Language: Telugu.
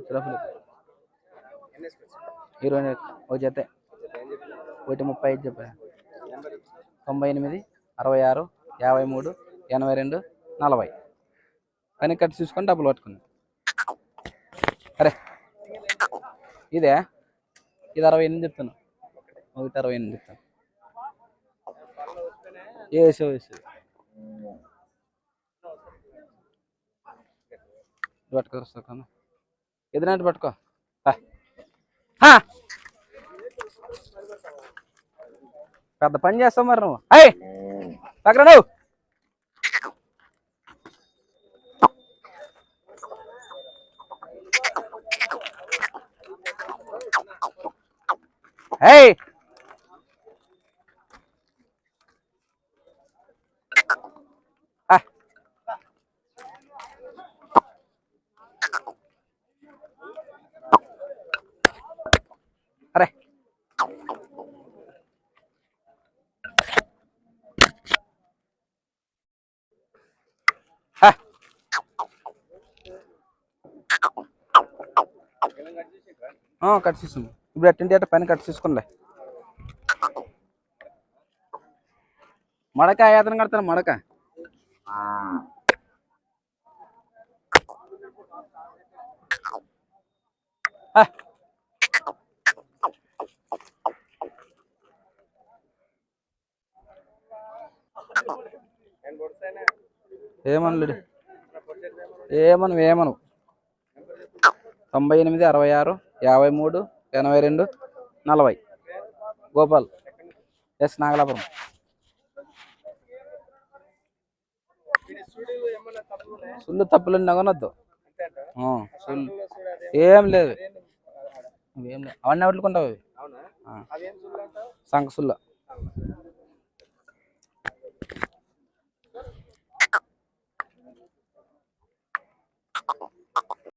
చిరఫలు ఇరవై ఒక జత ఒకటి ముప్పై ఐదు చెప్పా తొంభై ఎనిమిది అరవై ఆరు యాభై మూడు ఎనభై రెండు నలభై పని కట్ చూసుకొని డబ్బులు పట్టుకుంది అరే ఇదే ఇది అరవై ఎనిమిది చెప్తాను ఒకటి అరవై ఎనిమిది చెప్తాను వేసు వేసు పట్టుకో వస్తాను ఎదురంటే పట్టుకో. పెద్ద పని చేస్తావు మరి నువ్వు. అయ్ పక్కన నువ్వు. ఏయ్. అరే. కట్ చేసాము ఇప్పుడు అటెండ్ అట్ట పైన కట్ చేసుకోండి మడక ఏతను కడతాను మడక? ఆ. ఏమనలేడు ఏమను ఏమను? తొంభై ఎనిమిది అరవై ఆరు యాభై మూడు ఎనభై రెండు నలభై. గోపాల్ ఎస్ నాగలాపురం. సుల్లు తప్పులు నగనొద్దు సుళ్ళు. ఏం లేదు. ఏం లేదు అవన్నీ వదులుకుంటావు అవి? సంకసుల్లా